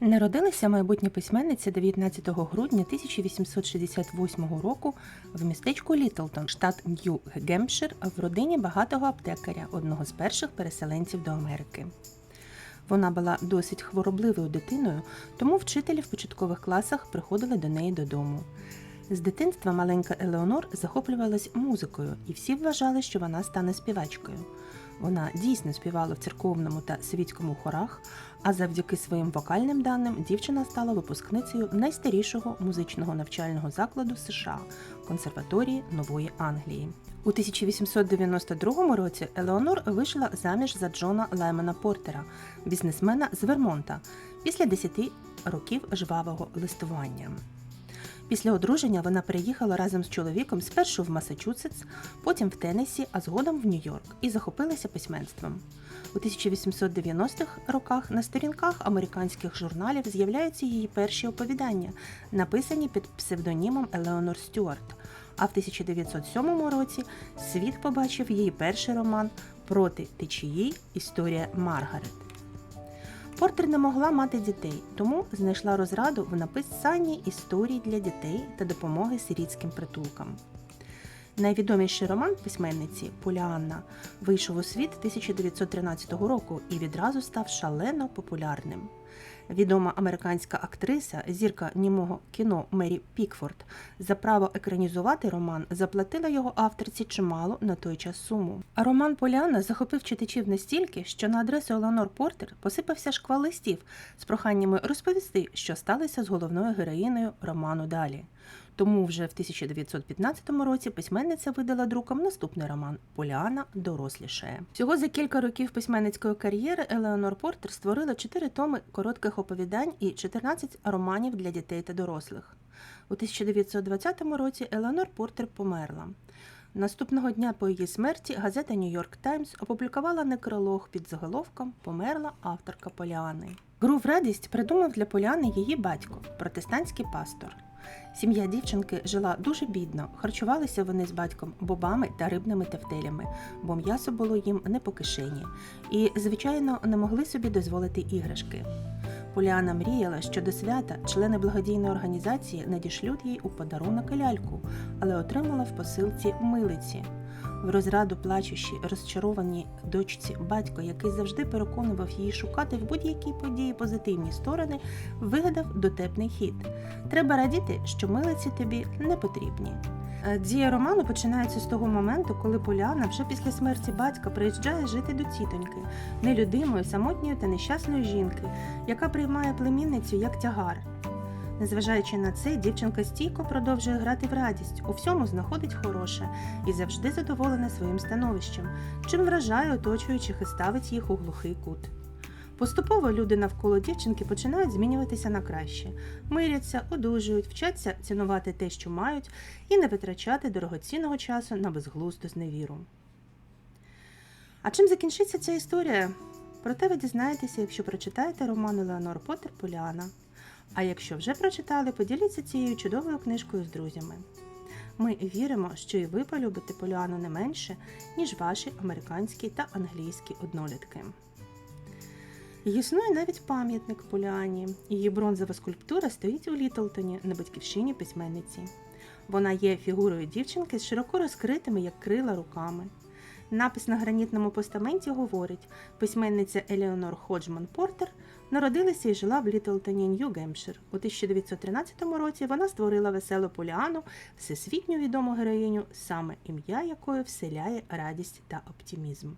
Народилася майбутня письменниця 19 грудня 1868 року в містечку Літлтон, штат Нью-Гемпшир, в родині багатого аптекаря, одного з перших переселенців до Америки. Вона була досить хворобливою дитиною, тому вчителі в початкових класах приходили до неї додому. З дитинства маленька Елеонор захоплювалась музикою, і всі вважали, що вона стане співачкою. Вона дійсно співала в церковному та світському хорах, а завдяки своїм вокальним даним дівчина стала випускницею найстарішого музичного навчального закладу США консерваторії Нової Англії. У 1892 році Елеонор вийшла заміж за Джона Лаймана Портера, бізнесмена з Вермонта, після 10 років жвавого листування. Після одруження вона переїхала разом з чоловіком спершу в Масачусетс, потім в Теннессі, а згодом в Нью-Йорк і захопилася письменством. У 1890-х роках на сторінках американських журналів з'являються її перші оповідання, написані під псевдонімом Елеонор Стюарт. А в 1907 році світ побачив її перший роман Проти течії Історія Маргарет. Портер не могла мати дітей, тому знайшла розраду в написанні історій для дітей та допомоги сирітським притулкам. Найвідоміший роман письменниці Поліанна вийшов у світ 1913 року і відразу став шалено популярним. Відома американська актриса, зірка німого кіно Мері Пікфорд, за право екранізувати роман заплатила його авторці чимало на той час суму. А роман Поліанна захопив читачів настільки, що на адресу Елеонор Портер посипався шквал листів з проханнями розповісти, що сталося з головною героїною роману далі. Тому вже в 1915 році письменниця видала друком наступний роман Поліана дорослішає. Всього за кілька років письменницької кар'єри Елеонор Портер створила чотири томи коротких оповідань і 14 романів для дітей та дорослих. У 1920 році Елеонор Портер померла. Наступного дня по її смерті газета Нью-Йорк Таймс опублікувала некролог під заголовком Померла авторка Поліани. Гру в радість придумав для Поліани її батько, протестантський пастор. Сім'я дівчинки жила дуже бідно, харчувалися вони з батьком бобами та рибними тефтелями, бо м'ясо було їм не по кишені, і, звичайно, не могли собі дозволити іграшки. Поліана мріяла, що до свята члени благодійної організації надішлють їй у подарунок ляльку, але отримала в посилці милиці. В розраду плачущі, розчарованій дочці батько, який завжди переконував її шукати в будь-якій події позитивні сторони, вигадав дотепний хід. Треба радіти, що милиці тобі не потрібні. Е, Дія роману починається з того моменту, коли Поляна вже після смерті батька приїжджає жити до тітоньки, нелюдимої, самотньої та нещасної жінки, яка приймає племінницю як тягар. Незважаючи на це, дівчинка стійко продовжує грати в радість, у всьому знаходить хороше і завжди задоволена своїм становищем, чим вражає оточуючих і ставить їх у глухий кут. Поступово люди навколо дівчинки починають змінюватися на краще, миряться, одужують, вчаться цінувати те, що мають, і не витрачати дорогоцінного часу на безглузду зневіру. А чим закінчиться ця історія? Проте ви дізнаєтеся, якщо прочитаєте роман Леонор Поттер Поліана. А якщо вже прочитали, поділіться цією чудовою книжкою з друзями. Ми віримо, що і ви полюбите Поліану не менше, ніж ваші американські та англійські однолітки. Існує навіть пам'ятник Поліані. Її бронзова скульптура стоїть у Літлтоні на батьківщині письменниці. Вона є фігурою дівчинки з широко розкритими, як крила, руками. Напис на гранітному постаменті говорить: письменниця Елеонор Ходжман Портер народилася і жила в Літлтоні, Нью-Гемпшир. У 1913 році вона створила веселу Поліану, всесвітньо відому героїню, саме ім'я якої вселяє радість та оптимізм.